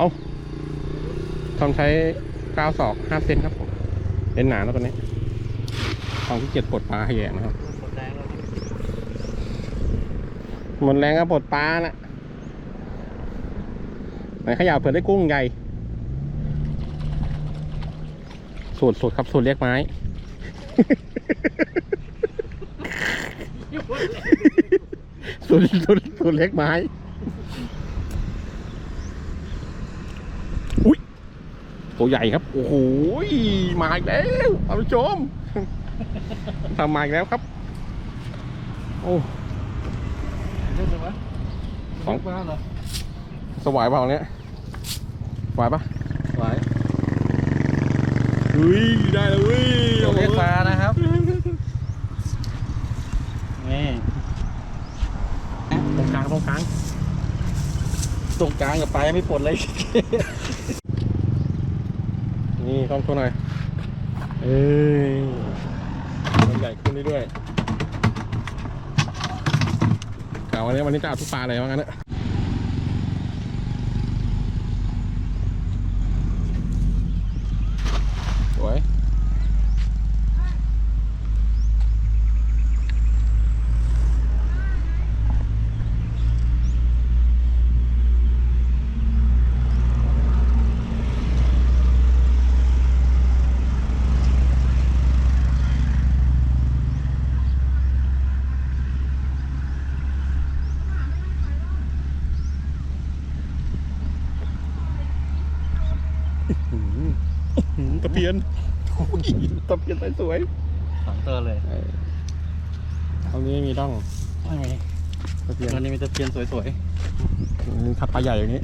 เอาทำใช้ก้าวศอกห้าเซนครับผมเป็นหนาแล้วตัวนี้ความที่เกียจปลดปลาให้แย่นะครับหมดแรงแล้วหมดแรงก็ปลดปลานะไหนขยาวเผื่อได้กุ้งใหญ่สูตรสูตรครับสูตรเรียกไม้สูตรสูตรสูตรเล็กไม้ อุ้ยตัวใหญ่ครับ โอ้โหมาอีกแล้วท่านผู้ชมทำมาอีกแล้วครับ โอ้เล่นเลยวะสองบ้านเหรอสวายเปล่าเนี้ยสวายปะไหวเฮ้ยได้แล้วเว้ยเรียกปลานะครับนี่ตรงกลางตรงกลาง ตรงกลางกับปลายไม่ปลดเลย นี่ต้องตัวหน่อย เอ้ยมันใหญ่ขึ้นเรื่อยๆกะวันนี้วันนี้จะเอาทุกปลาเลยว่างั้นเนอะสวยหืม ตะเพียนโอ้ยตะเพียนสวยสองตัวเลยๆเออตรงนี้ไม่มีร่องไม่มีตะเพียนวันนี้มีตะเพียนสวยทัดปลาใหญ่อย่างนี้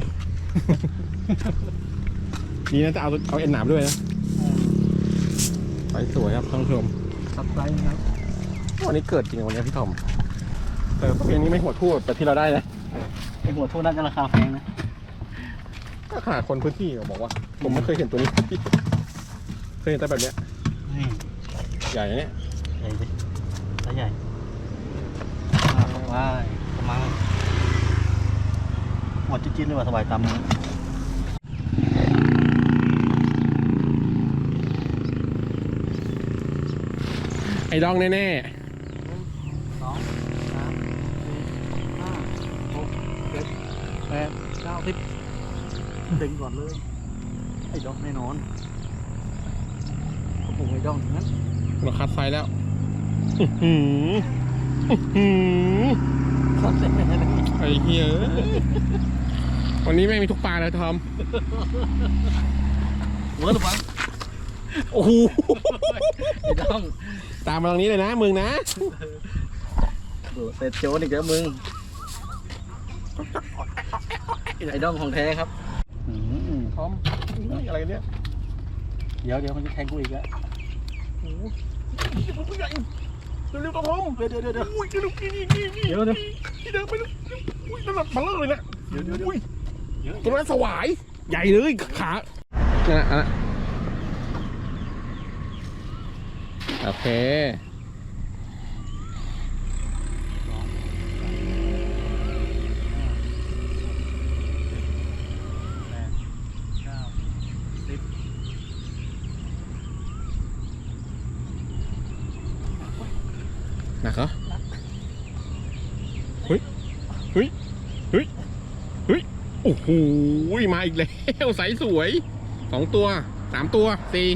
นี่น่าจะเอาเอาเอ็นหนามด้วยนะๆไปสวยครับท่านผู้ชมซับไซส์ครับวันนี้เกิดจริงวันนี้พี่ทอมแต่ตะเพียนนี้ไม่หัวทู่แต่ที่เราได้นะไอหัวทูน่าจะราคาแพงนะก็ขนาดคนพื้นที่บอกว่า ผมไม่เคยเห็นตัวนี้เค ยเห็นแต่แบบเนี้ยนี่ใหญ่นะเนี่ยใหญ่ดิไซส์ใหญ่อ่าว้ายกำลังหมดจิ้นๆเลยว่าสบายตามมือไอ้ดองแน่สองสามสี่ห้าหกเจ็ดแปดเก้าสิบดึงก่อนเลย ไอ้ดอกแน่นอน โอ้โหไอ้ดอกอย่างนั้นๆเราคัดไซส์แล้วอื้อหืออื้อหือขอเซ็นอะไรเลยไอ้เหี้ยเอ้ยวันนี้แม่งมีทุกปลาเลยทอมเวิร์ดหรือเปล่าโอ้โหไอ้ดองตามมาตรงนี้เลยนะมึงนะเสร็จโจนอีกแล้วมึงไอ้ดองของแท้ครับอืมทอมนี่อะไรกันเนี่ย เดี๋ยวเดี๋ยวมันจะแทงกูอีกแล้ว โอ้โหตัวใหญ่เร็วๆตัวทอมเดี๋ยวเดี๋ยวเดี๋ยวเดี๋ยวอุ้ยเร็วๆนี่นี่นี่เดี๋ยวเดี๋ยว นี่เดินไปแล้วอุ้ยนั่นแหละมาเลิกเลยเนี่ยเดี๋ยวเดี๋ยวเดี๋ยวอุ้ยเดี๋ยวตัวนั้นสวายใหญ่เลยขานั่นแหละอันนั้นโอเค แปดเก้าสิบ หนักเหรอเฮ้ยเฮ้ยเฮ้ยเฮ้ยโอ้โหมาอีกแล้วใสสวยสองตัวสามตัวสี่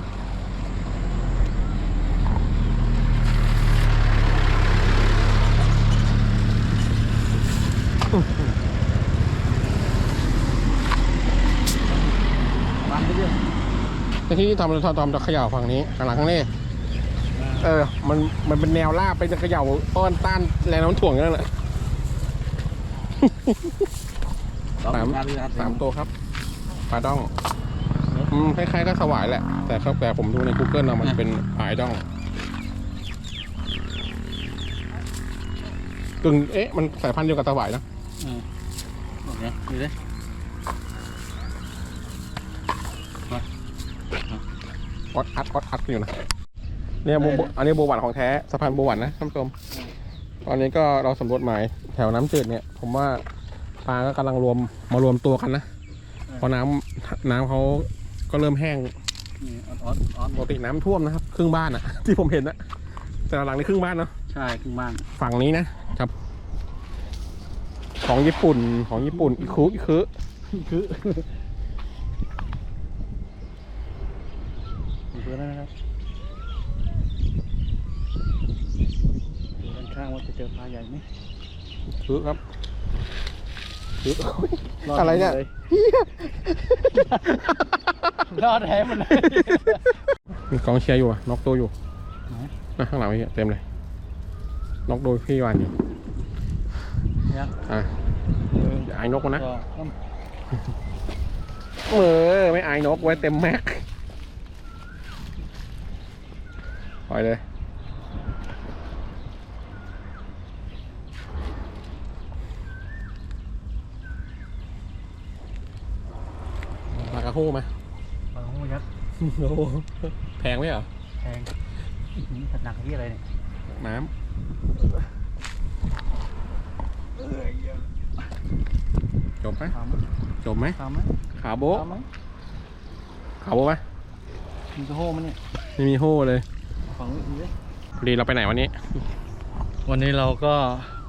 มันไปเรื่อยแต่ที่ทำเราทำเราเขย่าฝั่งนี้ข้างหลังข้างนี้ เออ มัน มันเป็นแนวลาบไปจะเขย่าต้อนต้านแรงโน้ำถ่วงนั่นแหละ สามสามตัวครับ ปลาดอง อืม คล้ายๆก็สวายแหละ แต่ครับแต่ผมดูใน Google เนาะมันเป็นปลาไอดองกึ่งเอ๊ะ มันสายพันธุ์เดียวกับสวายนะโอเคดูดิออดอัดออดอัดอยู่นะ เนี่ยโบโบอันนี้โบวหวันของแท้สะพานโบวหวันนะท่านผู้ชมตอนนี้ก็เราสำรวจหมายแถวน้ำจืดเนี่ย ผมว่าปลาก็กำลังรวมมารวมตัวกันนะเออเพราะน้ำน้ำเขาก็เริ่มแห้งนี่ออดออดออดปกติน้ำท่วมนะครับ ครึ่งบ้านอะที่ผมเห็นอะแต่หลังนี้ครึ่งบ้านเนาะใช่ครึ่งบ้านฝั่งนี้นะครับ ของญี่ปุ่นของญี่ปุ่นอีคุอีคุคือดูเพื่อนนะครับดูด้านข้าง ว่าจะเจอปลาใหญ่ไหมคือครับคือดอะไรเนี่ยลรอดแท้หมดเลย มีกองเชียร์อยู่อะน็อกตัวอยู่ไหน นะข้างหลังพี่เต็มเลยน็อกโดยพี่วานอยู่เนี่ยอะเอออย่าอายนกมันนะก็ต้องเออไม่อายนกไว้เต็มแม็กปล่อยเลยปลา กระโฮู้ไหมปลาหูยักษ์โอ้โหแพงไหมเหรอแทงอื้อหือถัดหนักที่อะไรเนี่ยน้ำจบไหมทำไหมจบไหมทำไหมขาโบ๊ะทำไหมขาโบ๊ะไหมมีกระโห้มันเนี่ยไม่มีโฮ่เลยฝังไว้ดีเลยดีเราไปไหนวันนี้ วันนี้เราก็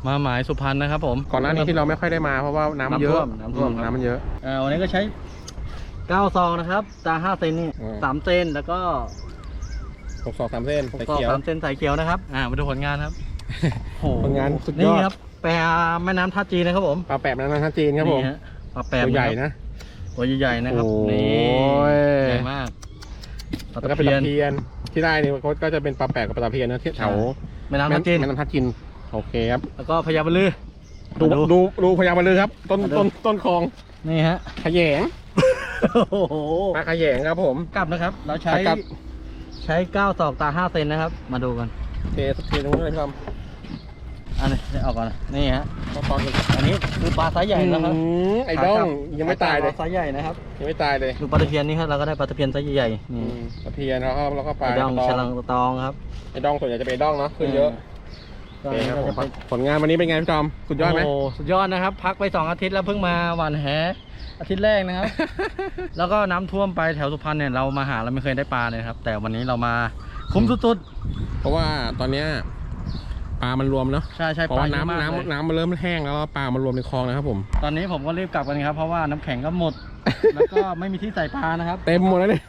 มาหมายสุพรรณนะครับผม ก่อนหน้านี้ที่เราไม่ค่อยได้มาเพราะว่าน้ำเยอะน้ำท่วมน้ำท่วมอืน้ำมันเยอะ อ่าวันนี้ก็ใช้ 9ซองนะครับตา5เซนนี่อืม สามเซนแล้วก็หกสองสามเส้นหกใส่ซองเขียว สามเซนสายเขียวนะครับ อ่ามาดูผลงานครับโอ้โหผลงานสุดยอด นี่ครับแปลแม่น้ำท่าจีนนะครับผมปลาแปบนั้นนะจีนครับผม นี่ฮะปลาแปมตัวใหญ่ครับนะ ตัวใหญ่ๆนะครับโอ้ย นี่ใหญ่มากปลาแล้วตะก็เป็นเพียตะนเพียน ที่ได้เนี่ยก็จะเป็นปลาแปบกับปลาตะเพียนนะที่แถวแม่น้ำท่าจีนแม่น้ำท่าจีนโอเคครับ แล้วก็พญาบรรลือดูมาดูดูพญาบรรลือครับ ต้นมาดูต้นต้นคลองนี่ฮะ ขยง โอ้โหปลาขยงครับผม กลับนะครับ เราใช้ กลับ ใช้9ศอกตา5เซนนะครับ มาดูกันเทสักทีนึงเลยครับอันนี้เอาออกก่อนนะนี่ฮะตอนนี้อันนี้คือปลาไซส์ใหญ่นะครับไอ้ด้องยังไม่ตายเลยปลไซส์ใหญ่นะครับ ยังไม่ตายเลยดูปลาตะเพียนนี่ครับเราก็ได้ปลาตะเพียนไซส์ใหญ่ๆอืนี่มตะเพียนแล้วก็แล้วก็ปไอ้ลาดองตฉลังตองครับไอ้ด้องส่วนใหญ่จะเป็นไอ้ด้องเนาะขึ้นเยอะ ก็โอเคครับก็ผจะมเป็นผลงานวันนี้เป็นไงพี่จอม สุดยอดไหมโอ้สุดยอดนะครับ พักไปสองอาทิตย์แล้วเพิ่งมาหวานแหอาทิตย์แรกนะครับ แล้วก็น้ำท่วมไปแถวสุพรรณเนี่ยเรามาหาเราไม่เคยได้ปลาเลยครับ แต่วันนี้เรามาคุ้มสุดเพราะว่าตอนเนี้ยปลามันรวมเนาะๆ ใช่ใช่เพราะปลาว่าเยอะมากน้ำเลยน้ำน้ำมันเริ่มแห้งแล้วแล้วปลามันรวมในคลองนะครับผม ตอนนี้ผมก็รีบกลับกันครับ เพราะว่าน้ำแข็งก็หมด แล้วก็ไม่มีที่ใส่ปลานะครับ เต็มหมดแล้วเนี่ย